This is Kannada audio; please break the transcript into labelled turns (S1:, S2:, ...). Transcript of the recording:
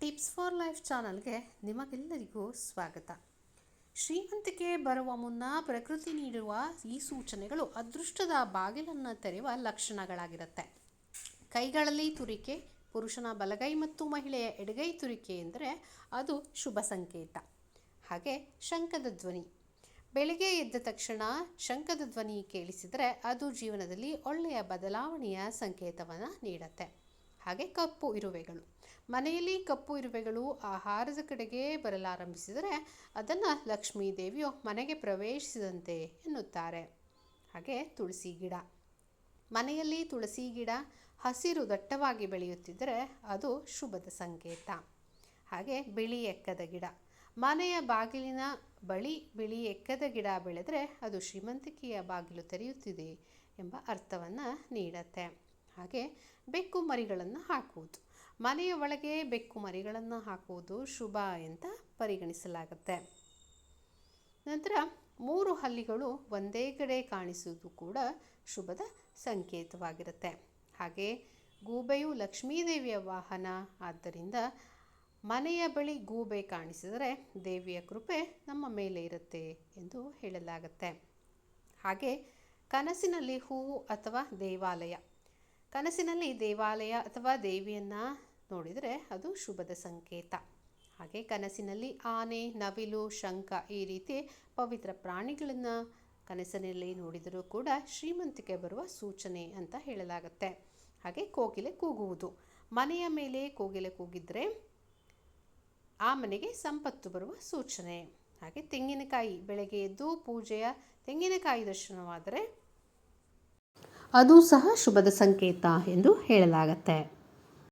S1: ಟಿಪ್ಸ್ ಫಾರ್ ಲೈಫ್ ಚಾನಲ್ಗೆ ನಿಮಗೆಲ್ಲರಿಗೂ ಸ್ವಾಗತ. ಶ್ರೀಮಂತಿಕೆ ಬರುವ ಮುನ್ನ ಪ್ರಕೃತಿ ನೀಡುವ ಈ ಸೂಚನೆಗಳು ಅದೃಷ್ಟದ ಬಾಗಿಲನ್ನು ತೆರೆಯುವ ಲಕ್ಷಣಗಳಾಗಿರುತ್ತೆ. ಕೈಗಳಲ್ಲಿ ತುರಿಕೆ, ಪುರುಷನ ಬಲಗೈ ಮತ್ತು ಮಹಿಳೆಯ ಎಡಗೈ ತುರಿಕೆ ಎಂದರೆ ಅದು ಶುಭ ಸಂಕೇತ. ಹಾಗೆ ಶಂಖದ ಧ್ವನಿ. ಬೆಳಿಗ್ಗೆ ಎದ್ದ ತಕ್ಷಣ ಶಂಖದ ಧ್ವನಿ ಕೇಳಿಸಿದರೆ ಅದು ಜೀವನದಲ್ಲಿ ಒಳ್ಳೆಯ ಬದಲಾವಣೆಯ ಸಂಕೇತವನ್ನು ನೀಡುತ್ತೆ. ಹಾಗೆ ಕಪ್ಪು ಇರುವೆಗಳು. ಮನೆಯಲ್ಲಿ ಕಪ್ಪು ಇರುವೆಗಳು ಆಹಾರದ ಕಡೆಗೆ ಬರಲಾರಂಭಿಸಿದರೆ ಅದನ್ನು ಲಕ್ಷ್ಮೀ ದೇವಿಯು ಮನೆಗೆ ಪ್ರವೇಶಿಸಿದಂತೆ ಎನ್ನುತ್ತಾರೆ. ಹಾಗೆ ತುಳಸಿ ಗಿಡ. ಮನೆಯಲ್ಲಿ ತುಳಸಿ ಗಿಡ ಹಸಿರು ದಟ್ಟವಾಗಿ ಬೆಳೆಯುತ್ತಿದ್ದರೆ ಅದು ಶುಭದ ಸಂಕೇತ. ಹಾಗೆ ಬಿಳಿ ಎಕ್ಕದ ಗಿಡ. ಮನೆಯ ಬಾಗಿಲಿನ ಬಳಿ ಬಿಳಿ ಎಕ್ಕದ ಗಿಡ ಬೆಳೆದರೆ ಅದು ಶ್ರೀಮಂತಿಕೆಯ ಬಾಗಿಲು ತೆರೆಯುತ್ತಿದೆ ಎಂಬ ಅರ್ಥವನ್ನು ನೀಡತ್ತೆ. ಹಾಗೆ ಬೆಕ್ಕು ಮರಿಗಳನ್ನು ಹಾಕುವುದು. ಮನೆಯ ಒಳಗೆ ಬೆಕ್ಕು ಮರಿಗಳನ್ನು ಹಾಕುವುದು ಶುಭ ಅಂತ ಪರಿಗಣಿಸಲಾಗುತ್ತೆ. ನಂತರ ಮೂರು ಹಲ್ಲಿಗಳು ಒಂದೇ ಕಡೆ ಕಾಣಿಸುವುದು ಕೂಡ ಶುಭದ ಸಂಕೇತವಾಗಿರುತ್ತೆ. ಹಾಗೆ ಗೂಬೆಯು ಲಕ್ಷ್ಮೀದೇವಿಯ ವಾಹನ, ಆದ್ದರಿಂದ ಮನೆಯ ಬಳಿ ಗೂಬೆ ಕಾಣಿಸಿದರೆ ದೇವಿಯ ಕೃಪೆ ನಮ್ಮ ಮೇಲೆ ಇರುತ್ತೆ ಎಂದು ಹೇಳಲಾಗುತ್ತೆ. ಹಾಗೆ ಕನಸಿನಲ್ಲಿ ಹೂವು ಅಥವಾ ದೇವಾಲಯ. ಕನಸಿನಲ್ಲಿ ದೇವಾಲಯ ಅಥವಾ ದೇವಿಯನ್ನು ನೋಡಿದರೆ ಅದು ಶುಭದ ಸಂಕೇತ. ಹಾಗೆ ಕನಸಿನಲ್ಲಿ ಆನೆ, ನವಿಲು, ಶಂಖ ಈ ರೀತಿ ಪವಿತ್ರ ಪ್ರಾಣಿಗಳನ್ನು ಕನಸಿನಲ್ಲಿ ನೋಡಿದರೂ ಕೂಡ ಶ್ರೀಮಂತಿಕೆ ಬರುವ ಸೂಚನೆ ಅಂತ ಹೇಳಲಾಗುತ್ತೆ. ಹಾಗೆ ಕೋಗಿಲೆ ಕೂಗುವುದು. ಮನೆಯ ಮೇಲೆ ಕೋಗಿಲೆ ಕೂಗಿದರೆ ಆ ಮನೆಗೆ ಸಂಪತ್ತು ಬರುವ ಸೂಚನೆ. ಹಾಗೆ ತೆಂಗಿನಕಾಯಿ ಬೆಳಗ್ಗೆ ಎದ್ದು ಪೂಜೆಯ ತೆಂಗಿನಕಾಯಿ ದರ್ಶನವಾದರೆ ಅದು ಸಹ ಶುಭದ ಸಂಕೇತ ಎಂದು ಹೇಳಲಾಗತ್ತೆ.